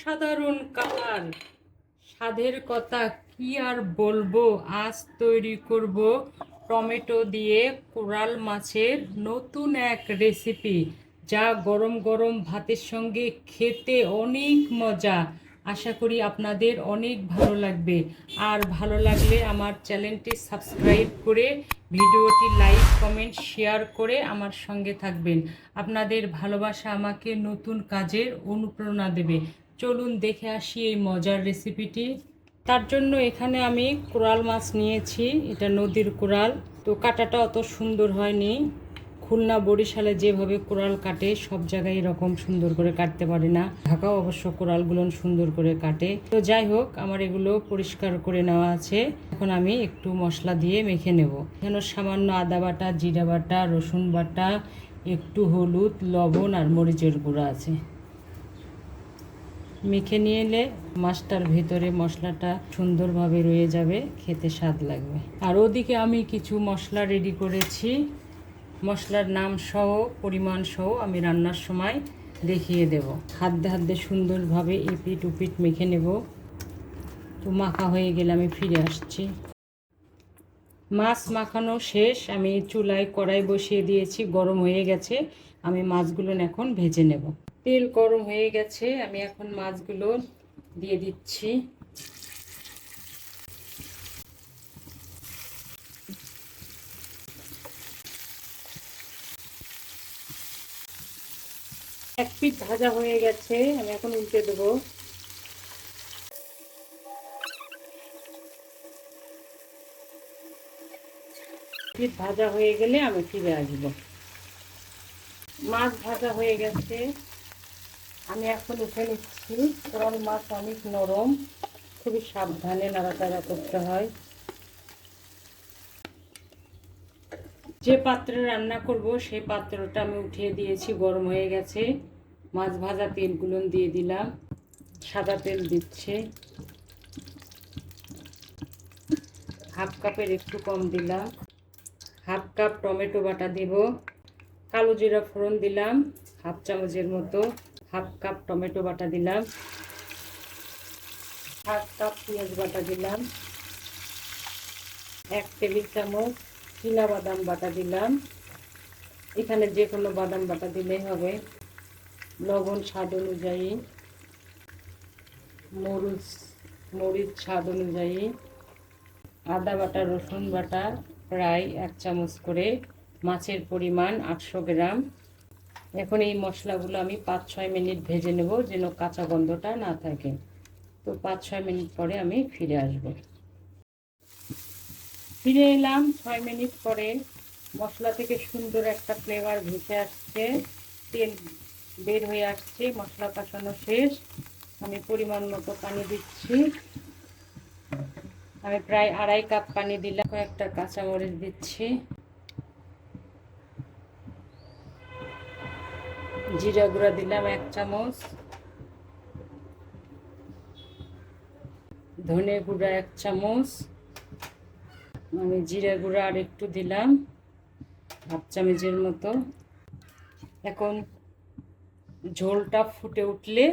অসাধারণ কালার। স্বাদের কথা কি আর বলব? আজ তৈরি করব টমেটো দিয়ে কোরাল মাছের নতুন এক রেসিপি, যা গরম গরম ভাতের সঙ্গে খেতে অনেক মজা। আশা করি আপনাদের অনেক ভালো লাগবে। আর ভালো লাগলে আমার চ্যানেলটি সাবস্ক্রাইব করে ভিডিওটি লাইক, কমেন্ট, শেয়ার করে আমার সঙ্গে থাকবেন। আপনাদের ভালোবাসা আমাকে নতুন কাজের অনুপ্রেরণা দেবে। চলুন দেখে আসি এই মজার রেসিপিটি তার জন্য এখানে আমি কোরাল মাছ নিয়েছি, এটা নদীর কোরাল। তো কাটাটা অত সুন্দর হয়নি। খুলনা বরিশালে যেভাবে কোরাল কাটে, সব জায়গায় এরকম সুন্দর করে কাটতে পারে না। ঢাকাও অবশ্য কোরালগুলো সুন্দর করে কাটে। তো যাই হোক, আমার এগুলো পরিষ্কার করে নেওয়া আছে। এখন আমি একটু মশলা দিয়ে মেখে নেব। এখানে সামান্য আদা বাটা, জিরা বাটা, রসুন বাটা, একটু হলুদ, লবণ আর মরিচের গুঁড়া আছে। মেখে নিয়ে এলে মাছটার ভেতরে মশলাটা সুন্দরভাবে রয়ে যাবে, খেতে স্বাদ লাগবে। আর ওদিকে আমি কিছু মশলা রেডি করেছি। মশলার নাম সহ, পরিমাণ সহ আমি রান্নার সময় দেখিয়ে দেব। হাতে হাতে সুন্দরভাবে এপিট উপিট মেখে নেব। তো মাখা হয়ে গেলে আমি ফিরে আসছি। মাছ মাখানো শেষ। আমি চুলায় কড়াই বসিয়ে দিয়েছি, গরম হয়ে গেছে। আমি মাছগুলো এখন ভেজে নেব। তেল গরম হয়ে গেছে, আমি এখন মাছগুলো দিয়ে দিচ্ছি। এক পিঠ ভাজা হয়ে গেছে, আমি এখন উল্টে দেবো। পিঠ ভাজা হয়ে গেলে আমি ফিরে আসব। মাছ ভাজা হয়ে গেছে। আমি এখন উঠে নিচ্ছি। কোরাল মাছ অনেক নরম। খুবই সাবধানে নাড়াচাড়া করতে হয়। যে পাত্রে রান্না করব, সেই পাত্রটা আমি উঠিয়ে দিয়েছি, গরম হয়ে গেছে। মাছ ভাজা তেলগুলো দিয়ে দিলাম। সাদা তেল দিচ্ছে। হাফ কাপের একটু কম দিলাম। হাফ কাপ টমেটো বাটা দিব। কালো জিরা ফোড়ন দিলাম। হাফ চামচের মতো। হাফ কাপ টমেটো বাটা দিলাম। হাফ কাপ পেঁয়াজ বাটা দিলাম। এক টেবিল চামচ চীনা বাদাম বাটা দিলাম। এখানে যে কোনো বাদাম বাটা দিলেই হবে। লবণ স্বাদ অনুযায়ী, মরিচ মরিচ স্বাদ অনুযায়ী, আদা বাটা, রসুন বাটা, প্রায় এক চামচ করে। মাছের পরিমাণ আটশো গ্রাম। এখন এই মশলাগুলো আমি পাঁচ, ছয় মিনিট ভেজে নেব যেন কাঁচা গন্ধটা না থাকে। তো পাঁচ, ছয় মিনিট পরে আমি ফিরে আসব। ফিরে এলাম, ছয় মিনিট পরে মশলা থেকে সুন্দর একটা ফ্লেভার ভেসে আসছে। তেল বের হয়ে আসছে, মশলা কষানো শেষ। আমি পরিমাণ মতো পানি দিচ্ছি। আমি প্রায় আড়াই কাপ পানি দিলাম, কয়েকটা কাঁচামরিচ দিচ্ছি। জিরা গুঁড়া দিলাম এক চামচ। ধনে গুঁড়া এক চামচ। আমি জিরা গুঁড়া আর একটু দিলাম, হাফ চামচের মতো। এখন ঝোলটা ফুটে উঠলে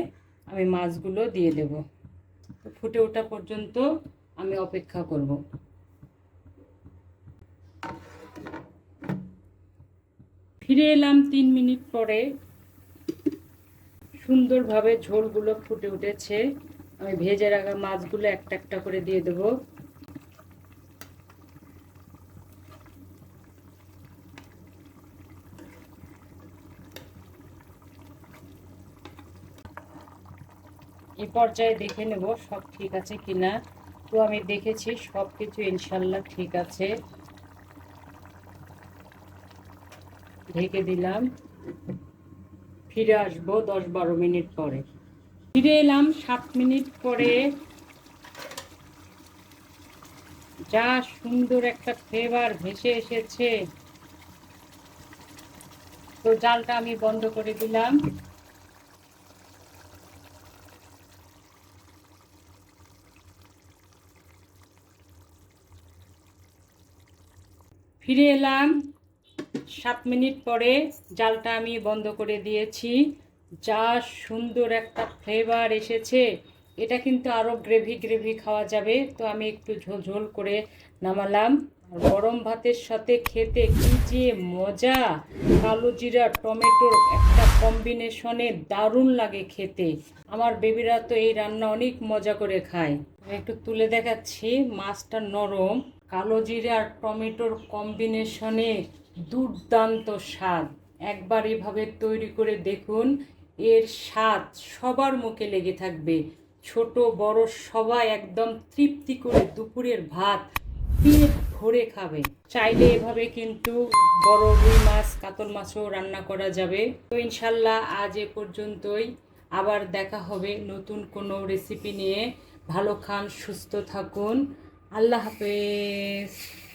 আমি মাছগুলো দিয়ে দেব। ফুটে ওঠা পর্যন্ত আমি অপেক্ষা করব। ফিরে এলাম তিন মিনিট পরে। সুন্দরভাবে ঝোলগুলো ফুটে উঠেছে। আমি ভেজে রাখা মাছগুলো একটা একটা করে দিয়ে দেব। এই পর্যায়ে দেখে নেব সব ঠিক আছে কিনা। তো আমি দেখেছি সব কিছু ইনশাল্লাহ ঠিক আছে। ঢেকে দিলাম। ফিরে আসব দশ বারো মিনিট পরে। ফিরে এলাম সাত মিনিট পরে। যা সুন্দর একটা ফ্লেভার ভেসে এসেছে। তো জালটা আমি বন্ধ করে দিলাম। ফিরে এলাম। সাত মিনিট পরে জালটা আমি বন্ধ করে দিয়েছি। যা সুন্দর একটা ফ্লেভার এসেছে। এটা কিন্তু আরও গ্রেভি গ্রেভি খাওয়া যাবে। তো আমি একটু ঝোল ঝোল করে নামালাম। গরম ভাতের সাথে খেতে কি যে মজা! কালো জিরা, টমেটোর একটা কম্বিনেশনে দারুণ লাগে খেতে। আমার বেবিরা তো এই রান্না অনেক মজা করে খায়। একটু তুলে দেখাচ্ছি। মাছটা নরম। কালো জিরা আর টমেটোর কম্বিনেশনে দুর্দান্ত স্বাদ। একবার এভাবে তৈরি করে দেখুন, এর স্বাদ সবার মুখে লেগে থাকবে। ছোট, বড় সবাই একদম তৃপ্তি করে দুপুরের ভাত পেট ভরে খাবে। চাইলে এভাবে কিন্তু বড় রুই মাছ, কাতল মাছও রান্না করা যাবে। তো ইনশাল্লাহ আজ এ পর্যন্তই। আবার দেখা হবে নতুন কোনো রেসিপি নিয়ে। ভালো খান, সুস্থ থাকুন। আল্লাহ হাফেজ।